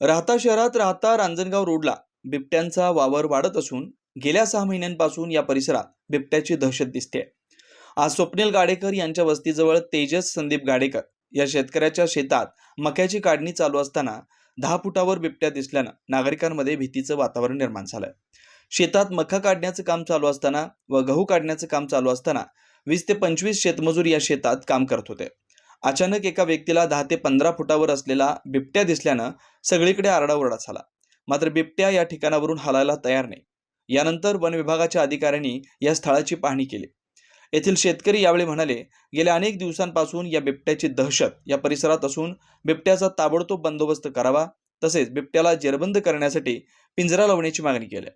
राहता शहरात राहता रांजणगाव रोडला बिबट्यांचा वावर वाढत असून गेल्या सहा महिन्यांपासून या परिसरात बिबट्याची दहशत दिसते आज स्वप्नील गाडेकर यांच्या वस्तीजवळ तेजस संदीप गाडेकर या शेतकऱ्याच्या शेतात मक्याची काढणी चालू असताना दहा फुटावर बिबट्या दिसल्यानं नागरिकांमध्ये भीतीचं वातावरण निर्माण झालंय. शेतात मका काढण्याचं काम चालू असताना व गहू काढण्याचं काम चालू असताना वीस ते पंचवीस शेतमजूर या शेतात काम करत होते. अचानक एका व्यक्तीला दहा ते पंधरा फुटावर असलेला बिबट्या दिसल्यानं सगळीकडे आरडाओरडा झाला. मात्र बिबट्या या ठिकाणावरून हलायला तयार नाही. यानंतर वन विभागाच्या अधिकाऱ्यांनी या स्थळाची पाहणी केली. येथील शेतकरी यावेळी म्हणाले गेल्या अनेक दिवसांपासून या बिबट्याची दहशत या परिसरात असून बिबट्याचा ताबडतोब बंदोबस्त करावा तसेच बिबट्याला जेरबंद करण्यासाठी पिंजरा लावण्याची मागणी केली.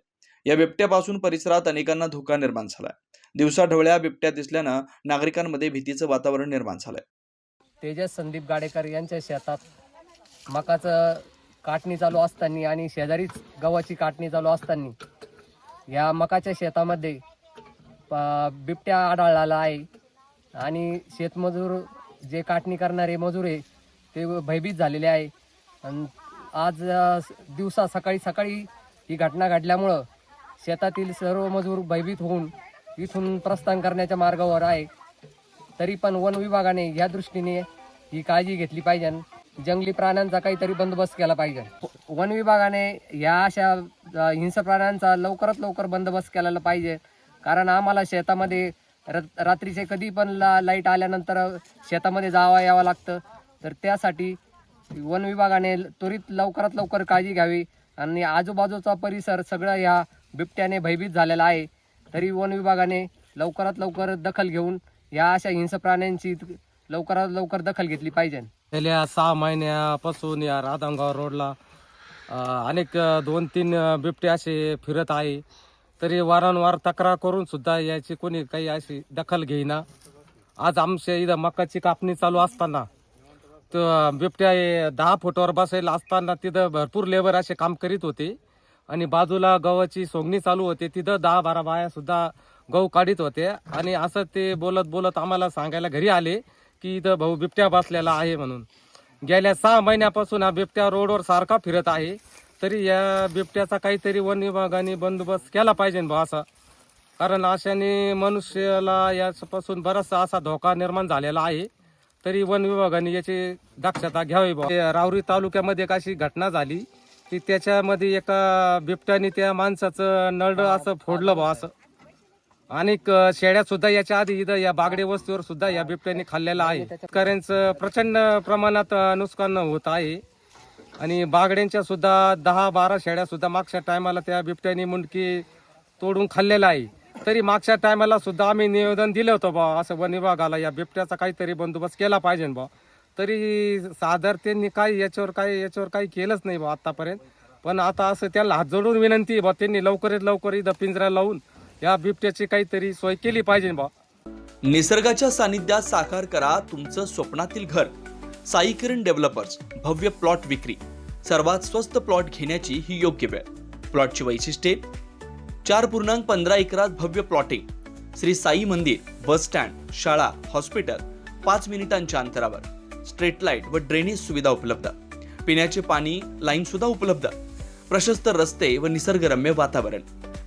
या बिबट्यापासून परिसरात अनेकांना धोका निर्माण झाला दिवसाढवळ्या बिबट्या दिसल्यानं नागरिकांमध्ये भीतीचं वातावरण निर्माण झालंय. तेजस संदीप गाडेकर यांच्या शेतात मकाचं काटणी चालू असताना आणि शेजारीच गव्हाची काटणी चालू असताना या मकाच्या शेतामध्ये बिबट्या आढळलेला आहे. आणि शेतमजूर जे काटणी करणारे मजूर आहे ते भयभीत झालेले आहे. आणि आज दिवसा सकाळी सकाळी ही घटना घडल्यामुळं शेतातील सर्व मजूर भयभीत होऊन इथून प्रस्थान करण्याच्या मार्गावर आहे. तरी पण वन विभागाने या दृष्टीने ही काळजी घेतली पाहिजे. जंगली प्राण्यांचा काहीतरी बंदोबस्त केला पाहिजे. वन विभागाने या अशा हिंस प्राण्यांचा लवकरात लवकर बंदोबस्त केलेला पाहिजे. कारण आम्हाला शेतामध्ये रात्रीचे कधी पण ला लाइट आल्यानंतर शेतामध्ये जावं यावं लागतं. तर त्यासाठी वन विभागाने त्वरित लवकरात लवकर काळजी घ्यावी. आणि आजूबाजूचा परिसर सगळं ह्या बिबट्याने भयभीत झालेला आहे. तरी वन विभागाने लवकरात लवकर दखल घेऊन या अशा हिंस प्राण्यांची लवकरात लवकर दखल घेतली पाहिजे. गेल्या सहा महिन्यापासून या राधांगाव रोडला अनेक दोन तीन अ, बिबटे असे फिरत आहे. तरी वारंवार तक्रार करून सुद्धा याची कोणी काही अशी दखल घेईना. आज आमच्या इथं मकाची कापणी चालू असताना तर बिबट्या हे दहा फुटावर बसायला असताना तिथं भरपूर लेबर असे काम करीत होते. आणि बाजूला गव्हाची सोंगणी चालू होते. तिथं दहा बारा बाया सुद्धा गहू काढीत होते. आणि असं ते बोलत बोलत आम्हाला सांगायला घरी आले. की इथं भाऊ बिबट्या बसलेला आहे म्हणून. गेल्या सहा महिन्यापासून हा बिबट्या रोडवर सारखा फिरत आहे. तरी या बिबट्याचा काहीतरी वन विभागाने बंदोबस्त केला पाहिजे भाऊ असा. कारण अशाने मनुष्याला यापासून बराचसा असा धोका निर्माण झालेला आहे. तरी वन विभागाने याची दक्षता घ्यावी भाऊ. रावरी तालुक्यामध्ये एक अशी घटना झाली की त्याच्यामध्ये एका बिबट्याने त्या माणसाचं नळ असं फोडलं भाऊ असं. आणि शेळ्या सुद्धा याच्या आधी इथं या बागडे वस्तीवर सुद्धा या बिबट्याने खाल्लेला आहे. शेतकऱ्यांचं प्रचंड प्रमाणात नुकसान होत आहे. आणि बागड्यांच्या सुद्धा दहा बारा शेळ्या सुद्धा मागच्या टायमाला त्या बिबट्याने मुंडकी तोडून खाल्लेला आहे. तरी मागच्या टायमाला सुद्धा आम्ही निवेदन दिलं होतं बा असं वन विभागाला या बिबट्याचा काहीतरी बंदोबस्त केला पाहिजे बा. तरी सादर त्यांनी काही याच्यावर काही याच्यावर काही केलंच नाही बा आतापर्यंत. पण आता असं त्याला हात जोडून विनंती आहे बा त्यांनी लवकरात लवकर इथं पिंजरा लावून या बिबट्याची काहीतरी सोय केली पाहिजे बा. निसर्गाच्या सानिध्यात साकार करा तुमचं स्वप्नातील घर. साई किरण डेव्हलपर्स भव्य प्लॉट विक्री. सर्वात स्वस्त प्लॉट घेण्याची ही योग्य वेळ. प्लॉटची वैशिष्ट्ये. चार पूर्णांक पंधरा एकरात भव्य प्लॉटिंग. श्री साई मंदिर बस स्टँड शाळा हॉस्पिटल पाच मिनिटांच्या अंतरावर. स्ट्रीट लाइट व ड्रेनेज सुविधा उपलब्ध. पिण्याचे पाणी लाईन सुद्धा उपलब्ध. प्रशस्त रस्ते व निसर्गरम्य वातावरण.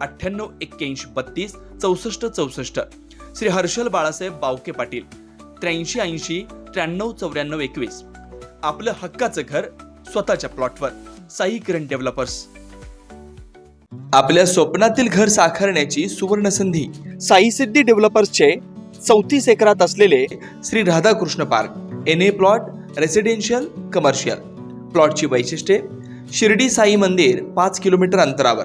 अठ्ठ्याण्णव एक्क्याऐंशी बत्तीस चौसष्ट चौसष्ट. श्री हर्षल बाळासाहेब बावके पाटील त्र्याऐंशी ऐंशी त्र्याण्णव चौऱ्याण्णव एकवीस. आपलं हक्काचं घर स्वतःच्या प्लॉटवर. साई किरण डेव्हलपर्स. आपल्या स्वप्नातील घर साकारण्याची सुवर्ण संधी साई सिद्धी डेव्हलपर्सचे चौतीस एकरात असलेले Shri Radhakrishna park N A plot residential commercial. प्लॉटची वैशिष्ट्ये शिर्डी साई मंदिर पाच किलोमीटर अंतरावर.